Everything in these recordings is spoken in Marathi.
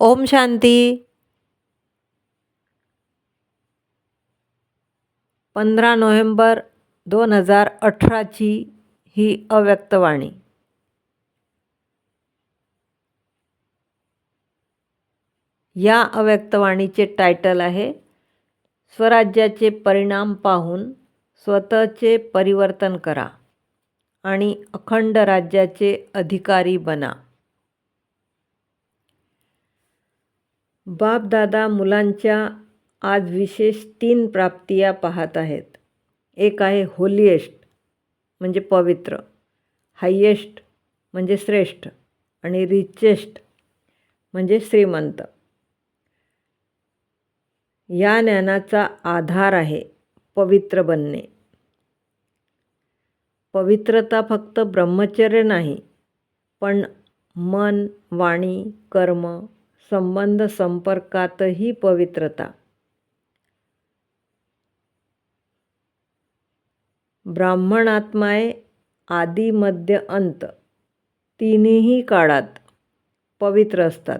ओम शांती. पंधरा नोव्हेंबर दोन हजार अठराची ही अव्यक्तवाणी या अव्यक्तवाणीचे टायटल आहे स्वराज्याचे परिणाम पाहून स्वतःचे परिवर्तन करा आणि अखंड राज्याचे अधिकारी बना. बापदादा मुलांच्या आज विशेष तीन प्राप्तिया पाहत आहेत. एक आहे होलिएस्ट म्हणजे पवित्र. हायेस्ट म्हणजे श्रेष्ठ. आणि रिचेस्ट म्हणजे श्रीमंत. या ज्ञानाचा आधार आहे पवित्र बनणे. पवित्रता फक्त ब्रह्मचर्य नाही पण मन वाणी कर्म संबंध संपर्कातही पवित्रता. ब्राह्मणात्माय आदी मध्य अंत. तिन्ही काळात पवित्र असतात.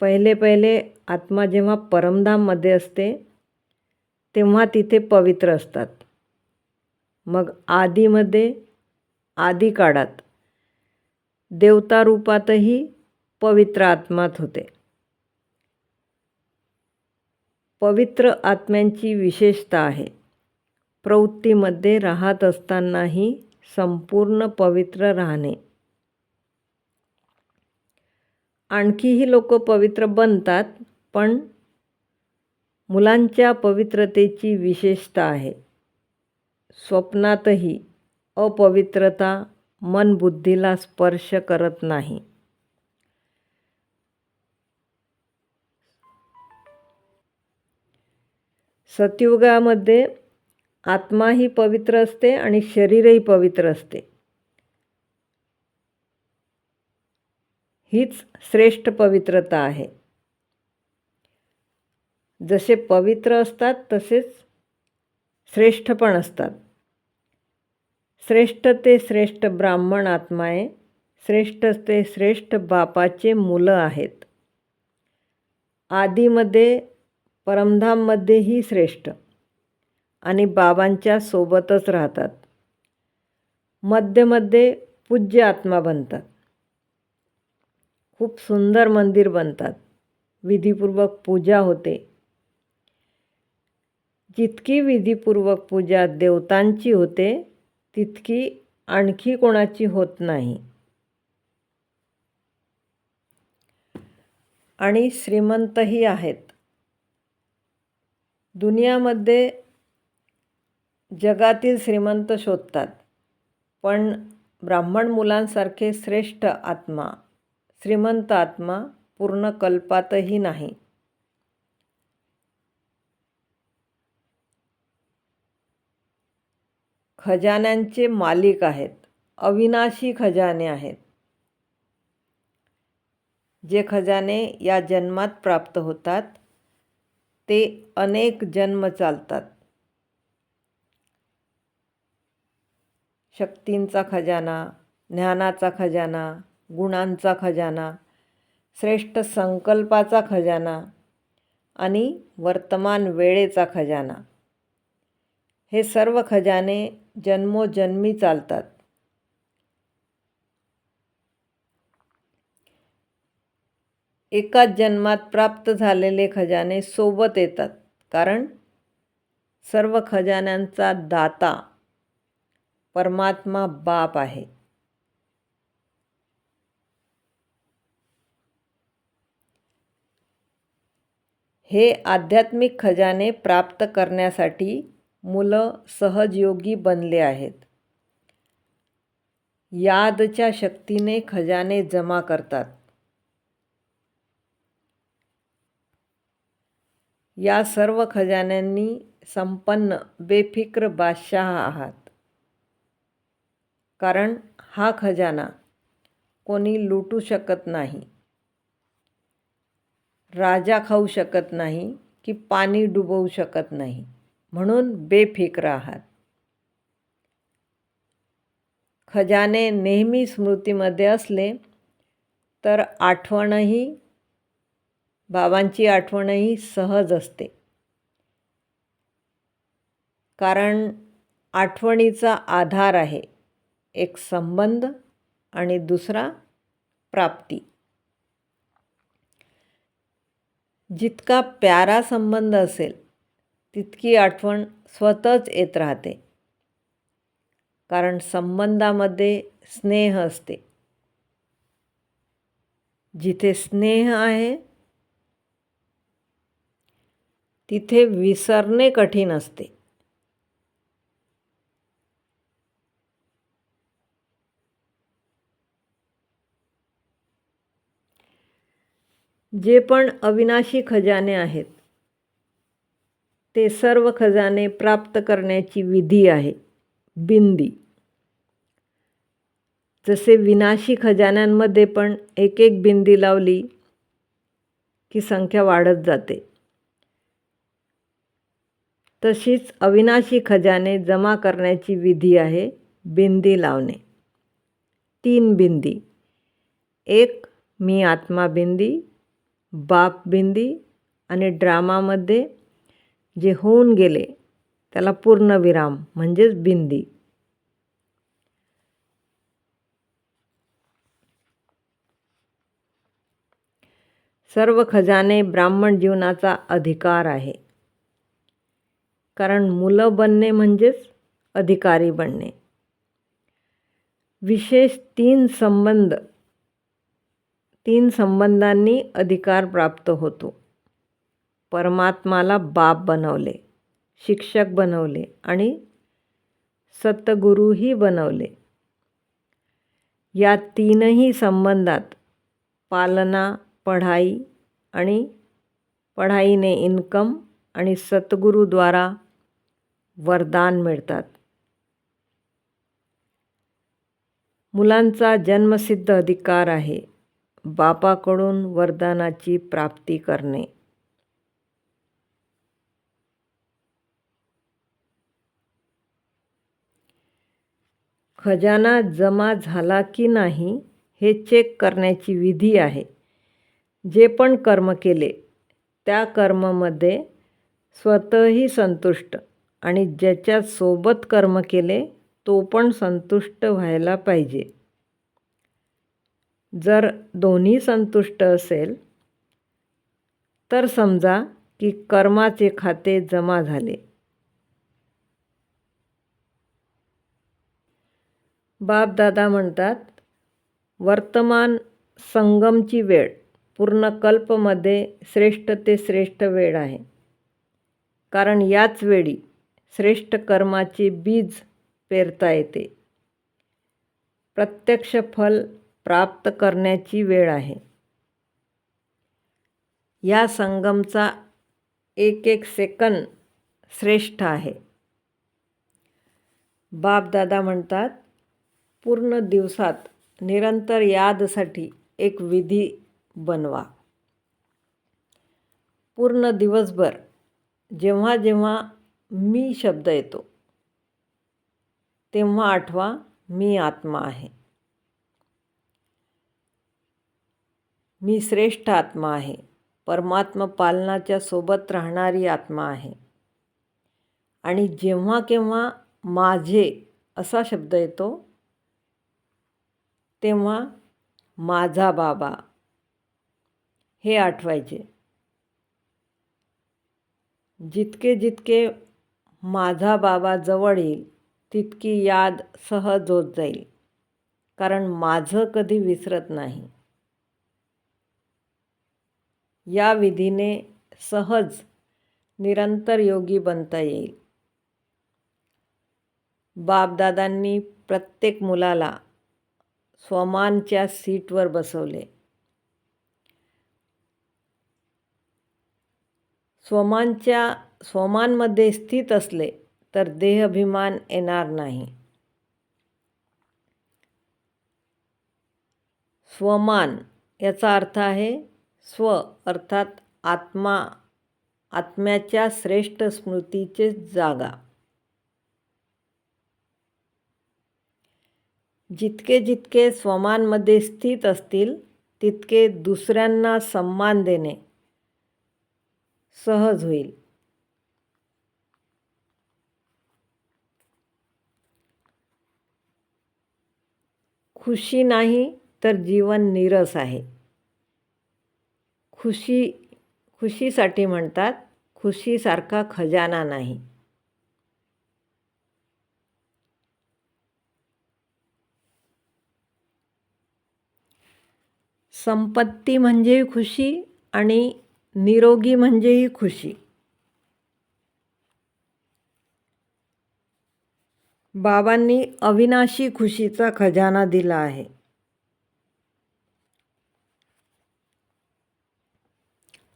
पहिले पहिले आत्मा जेव्हा परमधाममध्ये असते तेव्हा तिथे पवित्र असतात. मग आदीमध्ये आदी काळात देवता रूपातही पवित्र आत्मात होते. पवित्र आत्म्यांची विशेषता आहे. प्रवृत्तीमध्ये राहत असतानाही संपूर्ण पवित्र राहणे. आणखीही लोक पवित्र बनतात पण मुलांच्या पवित्रतेची विशेषता आहे. स्वप्नातही अपवित्रता मन बुद्धीला स्पर्श करत नाही. सतयुगामध्ये आत्माही पवित्र असते आणि शरीरही पवित्र असते. हीच श्रेष्ठ पवित्रता आहे. जसे पवित्र असतात तसेच श्रेष्ठ पण असतात. श्रेष्ठ ते श्रेष्ठ ब्राह्मण आत्मा आहे श्रेष्ठ ते श्रेष्ठ बापाचे मुलं आहेत. आदीमध्ये परमधाममध्येही श्रेष्ठ आणि बाबांच्या सोबतच राहतात. मध्यमध्ये पूज्य आत्मा बनतात. खूप सुंदर मंदिर बनतात. विधीपूर्वक पूजा होते. जितकी विधीपूर्वक पूजा देवतांची होते तितकी आणखी कोणाची होत नाही. आणि श्रीमंतही आहेत. दुनियामध्ये जगातील श्रीमंत शोधतात पण ब्राह्मण मुलांसारखे श्रेष्ठ आत्मा श्रीमंत आत्मा पूर्ण कल्पातही नाही. खजान्यांचे मालिक आहेत अविनाशी खजाने आहेत जे खजाने या जन्मात प्राप्त होतात. ते अनेक जन्म चालतात. शक्तींचा खजाना ज्ञानाचा खजाना गुणांचा खजाना श्रेष्ठ संकल्पाचा खजाना आणि वर्तमान वेळेचा खजाना. हे सर्व खजाने जन्मोजन्मी चालतात. एकाच जन्मात प्राप्त झालेले खजाने सोबत येतात. कारण सर्व खजान्यांचा दाता परमात्मा बाप आहे. हे आध्यात्मिक खजाने प्राप्त करण्यासाठी मुलं सहजयोगी बनले आहेत. यादच्या शक्तीने खजाने जमा करतात. या सर्व खजान्यांनी संपन्न बेफिक्र बादशाह आहात. कारण हा खजाना कोणी लुटू शकत नाही राजा खाऊ शकत नाही की पाणी डुबवू शकत नाही. म्हणून बेफिक्र आहात. खजाने नेहमी स्मृतीमध्ये असले तर आठवणही बाबांची आठवणही सहज असते. कारण आठवणीचा आधार आहे. एक संबंध आणि दुसरा प्राप्ती. जितका प्यारा संबंध असेल तितकी आठवण स्वतःच येत राहते. कारण संबंधामध्ये स्नेह असते. जिथे स्नेह आहे तिथे विसरणे कठीण असते. जे पण अविनाशी खजाने आहेत ते सर्व खजाने प्राप्त करण्याची विधी आहे बिंदी. जसे विनाशी खजान्यांमध्ये पण एक एक बिंदी लावली की संख्या वाढत जाते. तशीच अविनाशी खजाने जमा करण्याची विधी आहे बिंदी लावणे. तीन बिंदी. एक मी आत्मा बिंदी बाप बिंदी आणि ड्रामामध्ये जे होऊन गेले त्याला पूर्णविराम म्हणजेच बिंदी. सर्व खजाने ब्राह्मण जीवनाचा अधिकार आहे. कारण मुलं बनणे म्हणजेच अधिकारी बनणे. विशेष तीन संबंध तीन संबंधांनी अधिकार प्राप्त होतो. परमात्माला बाप बनवले शिक्षक बनवले आणि सतगुरूही बनवले. या तीनही संबंधात पालना पढाई आणि पढाईने इन्कम आणि सद्गुरूद्वारा वरदान मिळतात. मुलांचा जन्मसिद्ध अधिकार आहे. बापाकडून वरदानाची प्राप्ती करणे. खजाना जमा झाला की नाही हे चेक करण्याची विधी आहे. जे पण कर्म केले त्या कर्मामध्ये स्वतःही संतुष्ट. आणि ज्याच्या सोबत कर्म केले तो पण संतुष्ट व्हायला पाहिजे. जर दोन्ही संतुष्ट असेल तर समजा की कर्माचे खाते जमा झाले. बापदादा म्हणतात वर्तमान संगमची वेळ पूर्ण कल्पमध्ये श्रेष्ठ ते श्रेष्ठ वेळ आहे. कारण याच वेळी श्रेष्ठ कर्माचे बीज पेरता येते. प्रत्यक्ष फल प्राप्त करण्याची वेळ आहे. या संगमचा एक एक सेकंद श्रेष्ठ आहे. बापदादा म्हणतात पूर्ण दिवसात निरंतर यादसाठी एक विधी बनवा. पूर्ण दिवसभर जेव्हा जेव्हा मी शब्द येतो. तेव्हा आठवा मी आत्मा आहे. मी श्रेष्ठ आत्मा आहे. परमात्मा पालनाच्या सोबत राहणारी आत्मा आहे. आणि जेव्हा केव्हा माझे असा शब्द येतो तेव्हा माझा बाबा हे आठवायचे. जितके जितके माझा बाबा जवळ येईल तितकी याद सहज होत जाईल कारण माझं कधी विसरत नाही. या विधीने सहज निरंतर योगी बनता येईल. बापदादांनी प्रत्येक मुलाला स्वमानच्या सीटवर बसवले. स्वमानच्या स्वमानमध्ये स्थित असले तर देहाभिमान येणार नाही. स्वमान याचा अर्थ आहे स्व अर्थात आत्मा आत्म्याच्या श्रेष्ठ स्मृतीचे जागा. जितके जितके स्वमानमध्ये स्थित असतील तितके दुसऱ्यांना सन्मान देणे सहज होईल. खुशी नाही तर जीवन नीरस आहे. खुशी खुशीसाठी म्हणतात खुशीसारखा खजाना नाही. संपत्ती म्हणजेही खुशी आणि निरोगी म्हणजेही खुशी. बाबांनी अविनाशी खुशीचा खजाना दिला आहे.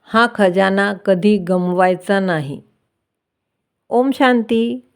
हा खजाना कधी गमवायचा नाही. ओम शांती.